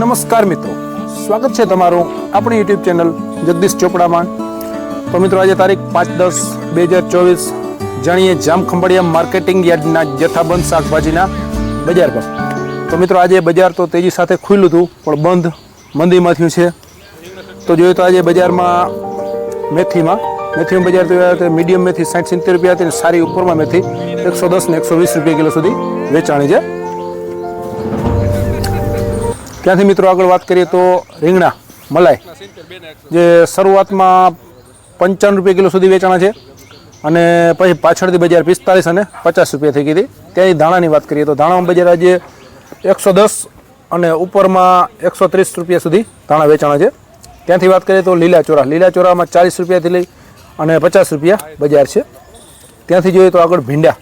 નમસ્કાર મિત્રો. સ્વાગત છે તમારું આપણી યુટ્યુબ ચેનલ જગદીશ ચોપડામાં. તો મિત્રો, આજે તારીખ પાંચ દસ બે હજાર ચોવીસ, જાણીએ જામ ખંભાળિયા માર્કેટિંગ યાર્ડના જથ્થાબંધ શાકભાજીના બજાર પર. તો મિત્રો, આજે બજાર તો તેજી સાથે ખુલ્લું હતું, પણ બંધ મંદીમાં થયું છે. તો જોઈએ તો આજે બજારમાં મેથીમાં, મેથીનું બજાર તો મીડિયમ મેથી સાઠ સિત્તેર રૂપિયા હતી સારી ઉપરમાં મેથી એકસો દસ ને એકસો વીસ રૂપિયા કિલો સુધી વેચાણી છે. ત્યાંથી મિત્રો આગળ વાત કરીએ તો રીંગણા, મલાઈ, જે શરૂઆતમાં પંચાવન રૂપિયા કિલો સુધી વેચાણા છે અને પછી પાછળથી બજાર પિસ્તાલીસ અને પચાસ રૂપિયા થઈ ગઈ હતી. ત્યાંની ધાણાની વાત કરીએ તો ધાણામાં બજાર આજે એકસો દસ અને ઉપરમાં એકસો ત્રીસ રૂપિયા સુધી ધાણા વેચાણા છે. ત્યાંથી વાત કરીએ તો લીલા ચોરા લીલા ચોરામાં ચાલીસ રૂપિયાથી લઈ અને પચાસ રૂપિયા બજાર છે. ત્યાંથી જોઈએ તો આગળ ભીંડા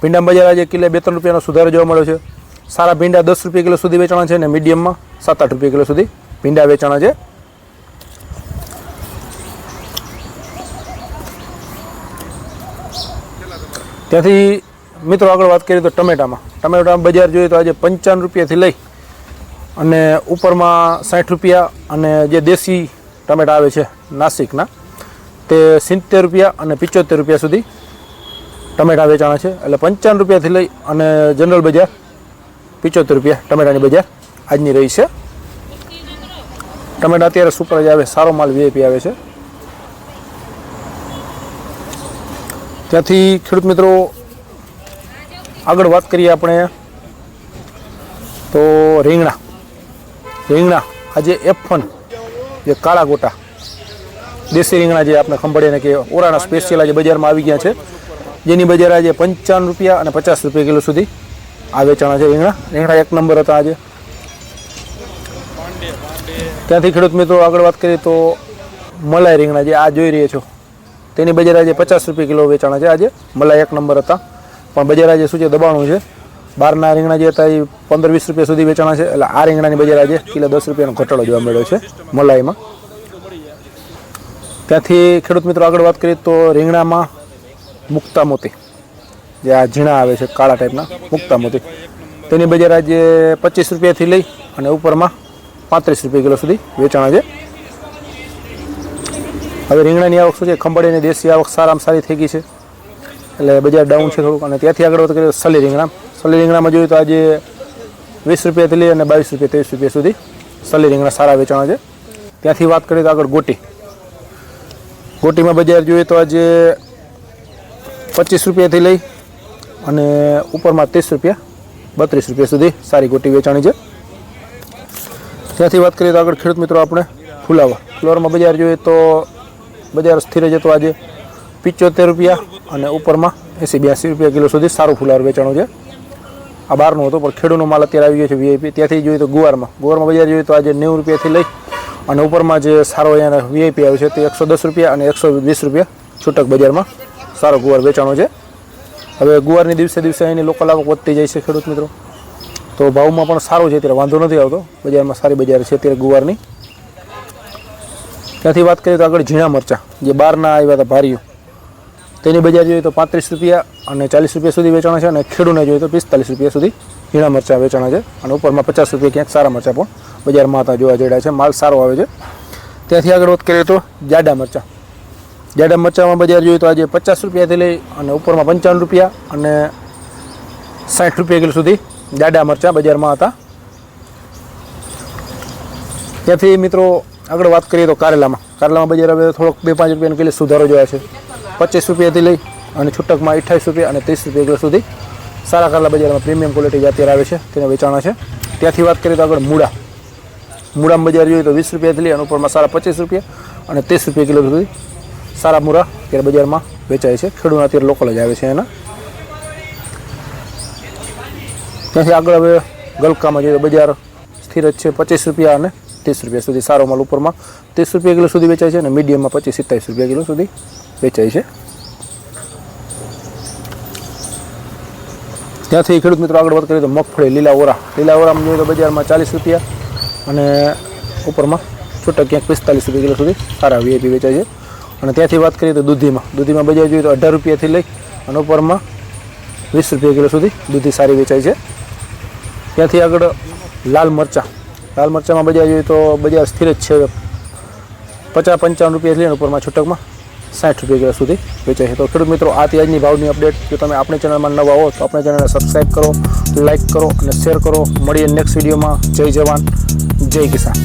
ભીંડા બજાર આજે કિલે બે ત્રણ રૂપિયાનો સુધારો જોવા મળ્યો છે. સારા ભીંડા દસ રૂપિયા કિલો સુધી વેચાણા છે અને મીડિયમમાં સાત આઠ રૂપિયા કિલો સુધી ભીંડા વેચાણા છે. ત્યાંથી મિત્રો આગળ વાત કરીએ તો ટમેટામાં. ટમેટામાં બજાર જોઈએ તો આજે પંચાવન રૂપિયાથી લઈ અને ઉપરમાં સાઠ રૂપિયા અને જે દેશી ટમેટા આવે છે નાસિકના, તે સિત્તેર રૂપિયા અને પિચોતેર રૂપિયા સુધી ટમેટા વેચાણા છે. એટલે પંચાવન રૂપિયાથી લઈ અને જનરલ બજાર પિચોતેર રૂપિયા ટમેટાની બજાર આજની રહી છે. ટમેટા અત્યારે સુપર જ આવે, સારો માલ વીઆઈપી આવે છે. ત્યાંથી ખેડૂત મિત્રો, આગળ વાત કરીએ આપણે. તો રીંગણા રીંગણા આજે એફન જે કાળા ગોટા, દેશી રીંગણા જે આપણે ખંભાળીને કે ઓરાના સ્પેશિયલ આજે બજારમાં આવી ગયા છે. જેની બજાર આજે પંચાવન રૂપિયા અને પચાસ રૂપિયા કિલો સુધી આ વેચાણા છે રીંગણા. રીંગણા એક નંબર હતા આજે. ત્યાંથી ખેડૂત મિત્રો આગળ વાત કરીએ તો મલાઈ રીંગણા જે આ જોઈ રહ્યા છો. તેની બજાર આજે પચાસ રૂપિયા કિલો વેચાણા છે આજે. મલાઈ એક નંબર હતા. પણ બજાર આજે શું છે? દબાણું છે. બહારના રીંગણા જે હતા એ પંદર વીસ રૂપિયા સુધી વેચાણા છે. એટલે આ રીંગણાની બજાર આજે કિલો દસ રૂપિયાનો ઘટાડો જોવા મળ્યો છે મલાઈમાં. ત્યાંથી ખેડૂત મિત્રો આગળ વાત કરીએ તો રીંગણામાં મુક્તા મોતી. જે આ ઝીણા આવે છે, કાળા ટાઈપના મુક્તા મોતી તેની બજાર આજે પચીસ રૂપિયાથી લઈ અને ઉપરમાં પાંત્રીસ રૂપિયા કિલો સુધી વેચાણ છે હવે રીંગણાની આવક શું છે? ખંભાળીની દેશી આવક સારામાં સારી થઈ ગઈ છે. એટલે બજાર ડાઉન છે થોડુંક, અને ત્યાંથી આગળ વાત કરીએ સલી રીંગણા સલી રીંગણામાં જોઈએ તો આજે વીસ રૂપિયાથી લઈ અને બાવીસ રૂપિયા ત્રીસ રૂપિયા સુધી સલી રીંગણા સારા વેચાણ છે ત્યાંથી વાત કરીએ તો આગળ ગોટી. ગોટીમાં બજાર જોઈએ તો આજે પચીસ રૂપિયાથી લઈ અને ઉપરમાં ત્રીસ રૂપિયા, બત્રીસ રૂપિયા સુધી સારી ગોટી વેચાણી છે. ત્યાંથી વાત કરીએ તો આગળ ખેડૂત મિત્રો આપણે ફુલાવા. ફુલાવરમાં બજાર જોઈએ તો બજાર સ્થિર જ તો આજે પિચોતેર રૂપિયા અને ઉપરમાં એંસી બ્યાસી રૂપિયા કિલો સુધી સારું ફુલાવર વેચાણું છે. આ બહારનું હતું, પણ ખેડૂતનો માલ અત્યારે આવી ગયો છે વીઆઈપી ત્યાંથી જોઈએ તો ગુવારમાં. ગુવારમાં બજાર જોઈએ તો આજે નેવું રૂપિયાથી લઈ અને ઉપરમાં જે સારો અહીંયા વીઆઈપી આવ્યો છે તે એકસો દસ રૂપિયા અને એકસો વીસ રૂપિયા છૂટક બજારમાં સારો ગુવાર વેચાણો છે. હવે ગુવારની દિવસે દિવસે અહીંની લોકલ આવક વધતી જાય છે ખેડૂત મિત્રો. તો ભાવમાં પણ સારું છે અત્યારે, વાંધો નથી આવતો. બજારમાં સારી બજાર છે અત્યારે ગુવારની. ત્યાંથી વાત કરીએ તો આગળ ઝીણા મરચાં, જે બહારના આવ્યા હતા ભારીઓ. તેની બજાર જોઈએ તો પાંત્રીસ રૂપિયા અને ચાલીસ રૂપિયા સુધી વેચાણા છે અને ખેડૂને જોઈએ તો પિસ્તાલીસ રૂપિયા સુધી ઝીણા મરચાં વેચાણા છે. અને ઉપરમાં પચાસ રૂપિયા ક્યાંક સારા મરચાં પણ બજારમાં હતા, જોવા જડ્યા છે. માલ સારો આવે છે. ત્યાંથી આગળ વાત કરીએ તો જાડા મરચાં. જાડા મરચાંમાં બજાર જોઈએ તો આજે પચાસ રૂપિયાથી લઈ અને ઉપરમાં પંચાવન રૂપિયા અને સાઠ રૂપિયા કિલો સુધી જાડા મરચાં બજારમાં હતા. ત્યાંથી મિત્રો આગળ વાત કરીએ તો કારેલામાં. કારેલામાં બજાર હવે થોડોક બે પાંચ રૂપિયાનો કિલો સુધારો જોયા છે. પચીસ રૂપિયાથી લઈ અને છૂટકમાં અઠ્ઠાવીસ રૂપિયા અને ત્રીસ રૂપિયા કિલો સુધી સારા કારેલા બજારમાં પ્રીમિયમ ક્વોલિટી અત્યારે આવે છે તેને વેચાણા છે. ત્યાંથી વાત કરીએ તો આગળ મૂળા. મૂળામાં બજાર જોઈએ તો વીસ રૂપિયાથી લઈ અને ઉપરમાં સારા પચીસ રૂપિયા અને ત્રીસ રૂપિયા કિલો સુધી સારા મુરા અત્યારે બજારમાં વેચાય છે. ખેડૂત અત્યારે લોકલ જ આવે છે એના. ત્યાંથી આગળ હવે ગલકામાં જોઈએ બજાર સ્થિર જ છે પચીસ રૂપિયા અને ત્રીસ રૂપિયા સુધી સારો માલ ઉપરમાં. ત્રીસ રૂપિયા કિલો સુધી વેચાય છે અને મીડિયમમાં પચીસ સિત્તાવીસ રૂપિયા કિલો સુધી વેચાય છે. ત્યાંથી ખેડૂત મિત્રો આગળ વાત કરીએ તો મગફળી, લીલા ઓરા લીલા ઓરામાં જોઈએ તો બજારમાં ચાલીસ રૂપિયા અને ઉપરમાં છૂટક ક્યાંક પિસ્તાલીસ રૂપિયા કિલો સુધી સારા વીઆઈપી વેચાય છે. અને ત્યાંથી વાત કરીએ તો દૂધીમાં. દૂધીમાં બજાર જોઈએ તો અઢાર રૂપિયાથી લઈ અને ઉપરમાં વીસ રૂપિયા કિલો સુધી દૂધી સારી વેચાય છે. ત્યાંથી આગળ લાલ મરચાં. લાલ મરચાંમાં બજાર જોઈએ તો બજાર સ્થિર જ છે પચાસ પંચાવન રૂપિયાથી લઈને ઉપરમાં છૂટકમાં સાઠ રૂપિયા કિલો સુધી વેચાય છે. તો ખેડૂત મિત્રો, આ આજની ભાવની અપડેટ. જો તમે આપણી ચેનલમાં નવા હો તો આપણી ચેનલને સબસ્ક્રાઈબ કરો, લાઇક કરો અને શેર કરો. મળીએ નેક્સ્ટ વિડીયોમાં. જય જવાન, જય કિસાન.